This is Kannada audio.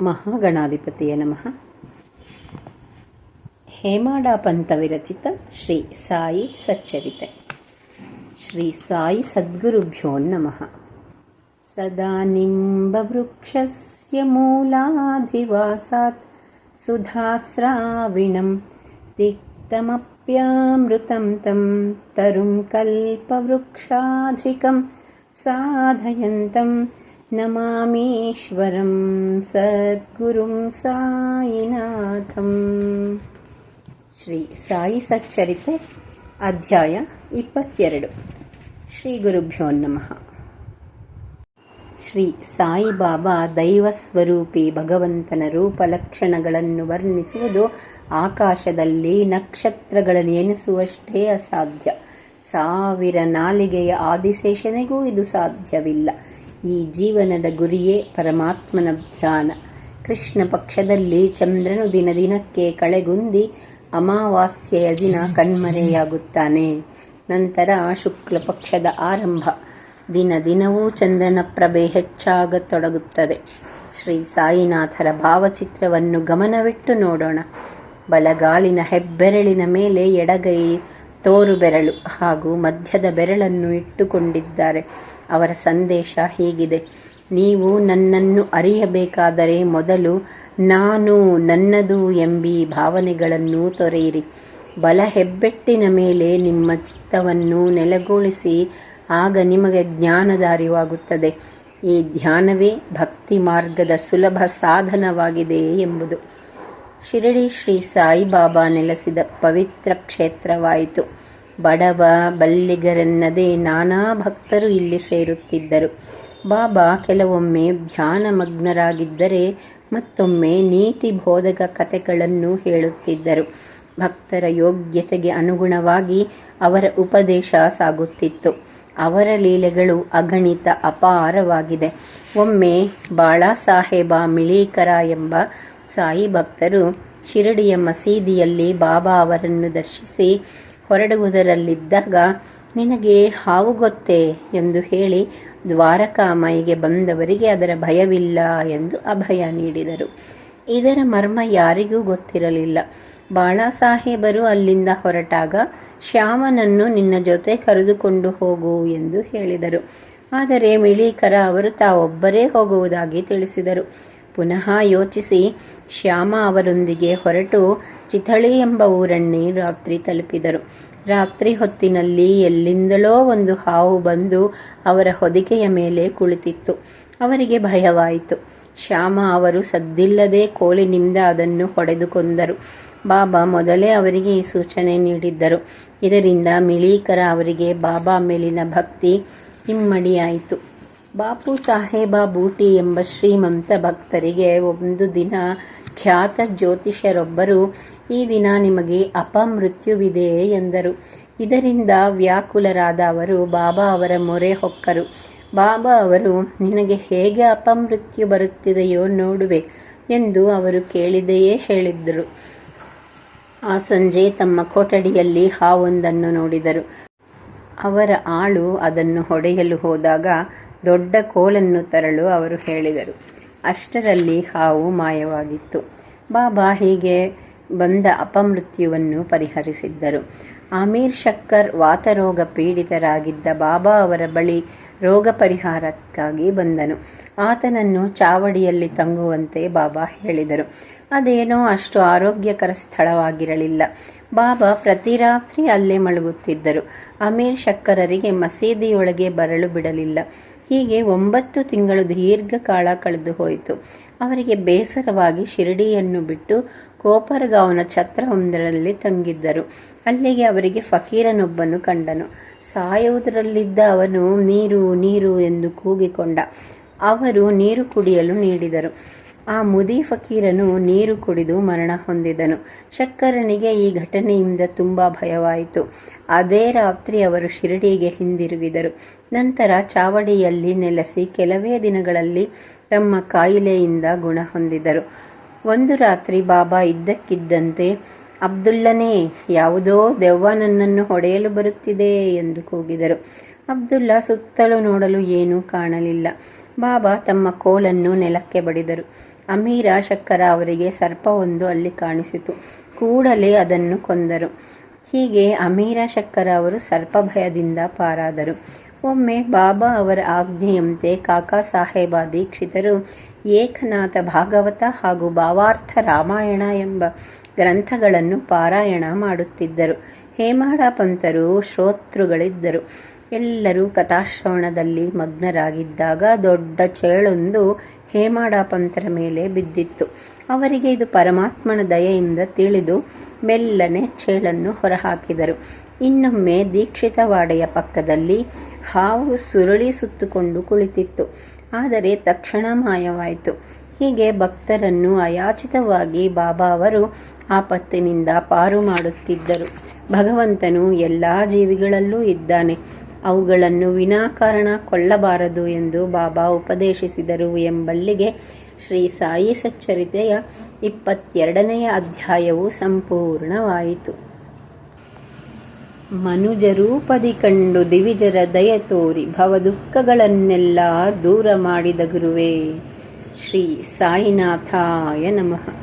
ಮಹಾಗಣಾಧಿಪತಿಯ ನಮಃ ಹೇಮಾಡ ಪಂತ ವಿರಚಿತ ಶ್ರೀ ಸಾಯಿ ಸಚ್ಚರಿತೆ ಶ್ರೀ ಸಾಯಿ ಸದ್ಗುರುಭ್ಯೋ ನಮಃ ಸದಾ ನಿಂಬವೃಕ್ಷಸ್ಯ ಮೂಲಾಧಿವಾಸಾತ್ ಸುಧಾಸ್ರಾವಿಣಂ ತಿಕ್ತಮಪ್ಯಾಮೃतं तं ತರುಂ ಕಲ್ಪವೃಕ್ಷಾಧಿಕಂ ಸಾಧಯಂतं सद्गुरुं ಸದ್ಗುರುಂ ಸಾಯಿನಾಥಂ ಶ್ರೀ ಸಾಯಿ ಸಚ್ಚರಿತೆ ಅಧ್ಯಾಯ ಇಪ್ಪತ್ತೆರಡು ಶ್ರೀ ಗುರುಭ್ಯೋ ನಮಃ ಶ್ರೀ ಸಾಯಿಬಾಬಾ ದೈವ ಸ್ವರೂಪಿ ಭಗವಂತನ ರೂಪಲಕ್ಷಣಗಳನ್ನು ವರ್ಣಿಸುವುದು ಆಕಾಶದಲ್ಲಿ ನಕ್ಷತ್ರಗಳನ್ನು ಎನಿಸುವಷ್ಟೇ ಅಸಾಧ್ಯ. ಸಾವಿರ ನಾಲಿಗೆಯ ಆದಿಶೇಷನೆಗೂ ಇದು ಸಾಧ್ಯವಿಲ್ಲ. ಈ ಜೀವನದ ಗುರಿಯೇ ಪರಮಾತ್ಮನ ಧ್ಯಾನ. ಕೃಷ್ಣ ಪಕ್ಷದಲ್ಲಿ ಚಂದ್ರನು ದಿನ ದಿನಕ್ಕೆ ಕಳೆಗುಂದಿ ಅಮಾವಾಸ್ಯೆಯ ದಿನ ಕಣ್ಮರೆಯಾಗುತ್ತಾನೆ. ನಂತರ ಶುಕ್ಲ ಪಕ್ಷದ ಆರಂಭ. ದಿನ ದಿನವೂ ಚಂದ್ರನ ಪ್ರಭೆ ಹೆಚ್ಚಾಗತೊಡಗುತ್ತದೆ. ಶ್ರೀ ಸಾಯಿನಾಥರ ಭಾವಚಿತ್ರವನ್ನು ಗಮನವಿಟ್ಟು ನೋಡೋಣ. ಬಲಗಾಲಿನ ಹೆಬ್ಬೆರಳಿನ ಮೇಲೆ ಎಡಗೈ ತೋರು ಬೆರಳು ಹಾಗೂ ಮಧ್ಯದ ಬೆರಳನ್ನು ಇಟ್ಟುಕೊಂಡಿದ್ದಾರೆ. ಅವರ ಸಂದೇಶ ಹೀಗಿದೆ. ನೀವು ನನ್ನನ್ನು ಅರಿಯಬೇಕಾದರೆ ಮೊದಲು ನಾನು ನನ್ನದು ಎಂಬಿ ಭಾವನೆಗಳನ್ನು ತೊರೆಯಿರಿ. ಬಲ ಹೆಬ್ಬೆಟ್ಟಿನ ಮೇಲೆ ನಿಮ್ಮ ಚಿತ್ತವನ್ನು ನೆಲೆಗೊಳಿಸಿ, ಆಗ ನಿಮಗೆ ಜ್ಞಾನದ ಅರಿವಾಗುತ್ತದೆ ಈ ಧ್ಯಾನವೇ ಭಕ್ತಿ ಮಾರ್ಗದ ಸುಲಭ ಸಾಧನವಾಗಿದೆ ಎಂಬುದು. ಶಿರಡಿ ಶ್ರೀ ಸಾಯಿಬಾಬಾ ನೆಲೆಸಿದ ಪವಿತ್ರ ಕ್ಷೇತ್ರವಾಯಿತು. ಬಡವ ಬಲ್ಲಿಗರೆನ್ನದೇ ನಾನಾ ಭಕ್ತರು ಇಲ್ಲಿ ಸೇರುತ್ತಿದ್ದರು. ಬಾಬಾ ಕೆಲವೊಮ್ಮೆ ಧ್ಯಾನಮಗ್ನರಾಗಿದ್ದರೆ ಮತ್ತೊಮ್ಮೆ ನೀತಿ ಬೋಧಕ ಕಥೆಗಳನ್ನು ಹೇಳುತ್ತಿದ್ದರು. ಭಕ್ತರ ಯೋಗ್ಯತೆಗೆ ಅನುಗುಣವಾಗಿ ಅವರ ಉಪದೇಶ ಸಾಗುತ್ತಿತ್ತು. ಅವರ ಲೀಲೆಗಳು ಅಗಣಿತ ಅಪಾರವಾಗಿದೆ. ಒಮ್ಮೆ ಬಾಳಾ ಸಾಹೇಬ ಮಿಳೀಕರ ಎಂಬ ಸಾಯಿ ಭಕ್ತರು ಶಿರಡಿಯ ಮಸೀದಿಯಲ್ಲಿ ಬಾಬಾ ಅವರನ್ನು ದರ್ಶಿಸಿ ಹೊರಡುವುದರಲ್ಲಿದ್ದಾಗ, ನಿನಗೆ ಹಾವು ಗೊತ್ತೇ ಎಂದು ಹೇಳಿ ದ್ವಾರಕಾಮಾಯಿಗೆ ಬಂದವರಿಗೆ ಅದರ ಭಯವಿಲ್ಲ ಎಂದು ಅಭಯ ನೀಡಿದರು. ಇದರ ಮರ್ಮ ಯಾರಿಗೂ ಗೊತ್ತಿರಲಿಲ್ಲ. ಬಾಳಾಸಾಹೇಬರು ಅಲ್ಲಿಂದ ಹೊರಟಾಗ, ಶ್ಯಾಮನನ್ನು ನಿನ್ನ ಜೊತೆ ಕರೆದುಕೊಂಡು ಹೋಗು ಎಂದು ಹೇಳಿದರು. ಆದರೆ ಮಿಳೀಕರ ಅವರು ತಾವೊಬ್ಬರೇ ಹೋಗುವುದಾಗಿ ತಿಳಿಸಿದರು. ಪುನಃ ಯೋಚಿಸಿ ಶ್ಯಾಮ ಅವರೊಂದಿಗೆ ಹೊರಟು ಚಿಥಳಿ ಎಂಬ ಊರನ್ನೇ ರಾತ್ರಿ ತಲುಪಿದರು. ರಾತ್ರಿ ಹೊತ್ತಿನಲ್ಲಿ ಎಲ್ಲಿಂದಲೋ ಒಂದು ಹಾವು ಬಂದು ಅವರ ಹೊದಿಕೆಯ ಮೇಲೆ ಕುಳಿತಿತ್ತು. ಅವರಿಗೆ ಭಯವಾಯಿತು. ಶ್ಯಾಮ ಅವರು ಸದ್ದಿಲ್ಲದೆ ಕೋಲಿನಿಂದ ಅದನ್ನು ಹೊಡೆದುಕೊಂಡರು ಬಾಬಾ ಮೊದಲೇ ಅವರಿಗೆ ಈ ಸೂಚನೆ ನೀಡಿದ್ದರು. ಇದರಿಂದ ಮಿಳೀಕರ ಅವರಿಗೆ ಬಾಬಾ ಮೇಲಿನ ಭಕ್ತಿ ಇಮ್ಮಡಿಯಾಯಿತು ಬಾಪು ಸಾಹೇಬ ಬೂಟಿ ಎಂಬ ಶ್ರೀಮಂತ ಭಕ್ತರಿಗೆ ಒಂದು ದಿನ ಖ್ಯಾತ ಜ್ಯೋತಿಷ್ಯರೊಬ್ಬರು ಈ ದಿನ ನಿಮಗೆ ಅಪಮೃತ್ಯುವಿದೆ ಎಂದರು. ಇದರಿಂದ ವ್ಯಾಕುಲರಾದ ಅವರು ಬಾಬಾ ಅವರ ಮೊರೆ ಹೊಕ್ಕರು. ಬಾಬಾ ಅವರು, ನಿನಗೆ ಹೇಗೆ ಅಪಮೃತ್ಯು ಬರುತ್ತಿದೆಯೋ ನೋಡುವೆ ಎಂದು ಅವರು ಕೇಳಿದೆಯೇ ಹೇಳಿದ್ದರು. ಆ ಸಂಜೆ ತಮ್ಮ ಕೊಠಡಿಯಲ್ಲಿ ಹಾವೊಂದನ್ನು ನೋಡಿದರು. ಅವರ ಆಳು ಅದನ್ನು ಹೊಡೆಯಲು ಹೋದಾಗ ದೊಡ್ಡ ಕೋಲನ್ನು ತರಲು ಅವರು ಹೇಳಿದರು. ಅಷ್ಟರಲ್ಲಿ ಹಾವು ಮಾಯವಾಗಿತ್ತು. ಬಾಬಾ ಹೀಗೆ ಬಂದ ಅಪಮೃತ್ಯುವನ್ನು ಪರಿಹರಿಸಿದ್ದರು. ಆಮೀರ್ ಶಕ್ಕರ್ ವಾತರೋಗ ಪೀಡಿತರಾಗಿದ್ದ ಬಾಬಾ ಅವರ ಬಳಿ ರೋಗ ಪರಿಹಾರಕ್ಕಾಗಿ ಬಂದನು. ಆತನನ್ನು ಚಾವಡಿಯಲ್ಲಿ ತಂಗುವಂತೆ ಬಾಬಾ ಹೇಳಿದರು. ಅದೇನೋ ಅಷ್ಟು ಆರೋಗ್ಯಕರ ಸ್ಥಳವಾಗಿರಲಿಲ್ಲ. ಬಾಬಾ ಪ್ರತಿ ರಾತ್ರಿ ಅಲ್ಲೇ ಮಲಗುತ್ತಿದ್ದರು. ಅಮೀರ್ ಶಕ್ಕರರಿಗೆ ಮಸೀದಿಯೊಳಗೆ ಬರಲು ಬಿಡಲಿಲ್ಲ. ಹೀಗೆ ಒಂಬತ್ತು ತಿಂಗಳು ದೀರ್ಘಕಾಲ ಕಳೆದು ಹೋಯಿತು. ಅವರಿಗೆ ಬೇಸರವಾಗಿ ಶಿರಡಿಯನ್ನು ಬಿಟ್ಟು ಕೋಪರ್ಗಾವ್ನ ಛತ್ರವೊಂದರಲ್ಲಿ ತಂಗಿದ್ದರು. ಅಲ್ಲಿಗೆ ಅವರಿಗೆ ಫಕೀರನೊಬ್ಬನು ಕಂಡನು. ಸಾಯುವುದರಲ್ಲಿದ್ದ ಅವನು, ನೀರು ನೀರು ಎಂದು ಕೂಗಿಕೊಂಡ. ಅವರು ನೀರು ಕುಡಿಯಲು ನೀಡಿದರು. ಆ ಮುದಿ ಫಕೀರನು ನೀರು ಕುಡಿದು ಮರಣ ಹೊಂದಿದನು. ಶಕ್ಕರನಿಗೆ ಈ ಘಟನೆಯಿಂದ ತುಂಬ ಭಯವಾಯಿತು. ಅದೇ ರಾತ್ರಿ ಅವರು ಶಿರಡಿಗೆ ಹಿಂದಿರುಗಿದರು. ನಂತರ ಚಾವಡಿಯಲ್ಲಿ ನೆಲೆಸಿ ಕೆಲವೇ ದಿನಗಳಲ್ಲಿ ತಮ್ಮ ಕಾಯಿಲೆಯಿಂದ ಗುಣ ಹೊಂದಿದರು. ಒಂದು ರಾತ್ರಿ ಬಾಬಾ ಇದ್ದಕ್ಕಿದ್ದಂತೆ, ಅಬ್ದುಲ್ಲನೇ, ಯಾವುದೋ ದೆವ್ವ ನನ್ನನ್ನು ಹೊಡೆಯಲು ಬರುತ್ತಿದೆ ಎಂದು ಕೂಗಿದರು. ಅಬ್ದುಲ್ಲಾ ಸುತ್ತಲೂ ನೋಡಲು ಏನೂ ಕಾಣಲಿಲ್ಲ. ಬಾಬಾ ತಮ್ಮ ಕೋಲನ್ನು ನೆಲಕ್ಕೆ ಬಡಿದರು. ಅಮೀರ ಶಕ್ಕರ ಅವರಿಗೆ ಸರ್ಪವೊಂದು ಅಲ್ಲಿ ಕಾಣಿಸಿತು. ಕೂಡಲೇ ಅದನ್ನು ಕೊಂದರು. ಹೀಗೆ ಅಮೀರ ಶಕ್ಕರ ಅವರು ಸರ್ಪ ಭಯದಿಂದ ಪಾರಾದರು. ಒಮ್ಮೆ ಬಾಬಾ ಅವರ ಆಜ್ಞೆಯಂತೆ ಕಾಕಾ ಸಾಹೇಬ ದೀಕ್ಷಿತರು ಏಕನಾಥ ಭಾಗವತ ಹಾಗೂ ಭಾವಾರ್ಥ ರಾಮಾಯಣ ಎಂಬ ಗ್ರಂಥಗಳನ್ನು ಪಾರಾಯಣ ಮಾಡುತ್ತಿದ್ದರು. ಹೇಮಾಡ ಪಂತರು ಶ್ರೋತೃಗಳಿದ್ದರು. ಎಲ್ಲರೂ ಕಥಾಶ್ರವಣದಲ್ಲಿ ಮಗ್ನರಾಗಿದ್ದಾಗ ದೊಡ್ಡ ಚೇಳೊಂದು ಹೇಮಾಡ ಪಂತರ ಮೇಲೆ ಬಿದ್ದಿತ್ತು. ಅವರಿಗೆ ಇದು ಪರಮಾತ್ಮನ ದಯೆಯಿಂದ ತಿಳಿದು ಮೆಲ್ಲನೆ ಚೇಳನ್ನು ಹೊರಹಾಕಿದರು. ಇನ್ನೊಮ್ಮೆ ದೀಕ್ಷಿತವಾಡೆಯ ಪಕ್ಕದಲ್ಲಿ ಹಾವು ಸುರುಳಿ ಸುತ್ತುಕೊಂಡು ಕುಳಿತಿತ್ತು. ಆದರೆ ತಕ್ಷಣ ಮಾಯವಾಯಿತು. ಹೀಗೆ ಭಕ್ತರನ್ನು ಅಯಾಚಿತವಾಗಿ ಬಾಬಾ ಅವರು ಆಪತ್ತಿನಿಂದ ಪಾರು ಮಾಡುತ್ತಿದ್ದರು. ಭಗವಂತನು ಎಲ್ಲ ಜೀವಿಗಳಲ್ಲೂ ಇದ್ದಾನೆ. ಅವುಗಳನ್ನು ವಿನಾಕಾರಣ ಕೊಳ್ಳಬಾರದು ಎಂದು ಬಾಬಾ ಉಪದೇಶಿಸಿದರು ಎಂಬಲ್ಲಿಗೆ ಶ್ರೀ ಸಾಯಿ ಸಚ್ಚರಿತೆಯ ಇಪ್ಪತ್ತೆರಡನೆಯ ಅಧ್ಯಾಯವು ಸಂಪೂರ್ಣವಾಯಿತು. ಮನುಜರೂಪದಿ ಕಂಡು ದಿವಿಜರ ದಯ ತೋರಿ ಭವದುಃಖಗಳನ್ನೆಲ್ಲ ದೂರ ಮಾಡಿದ ಗುರುವೇ, ಶ್ರೀ ಸಾಯಿನಾಥಾಯ ನಮಃ.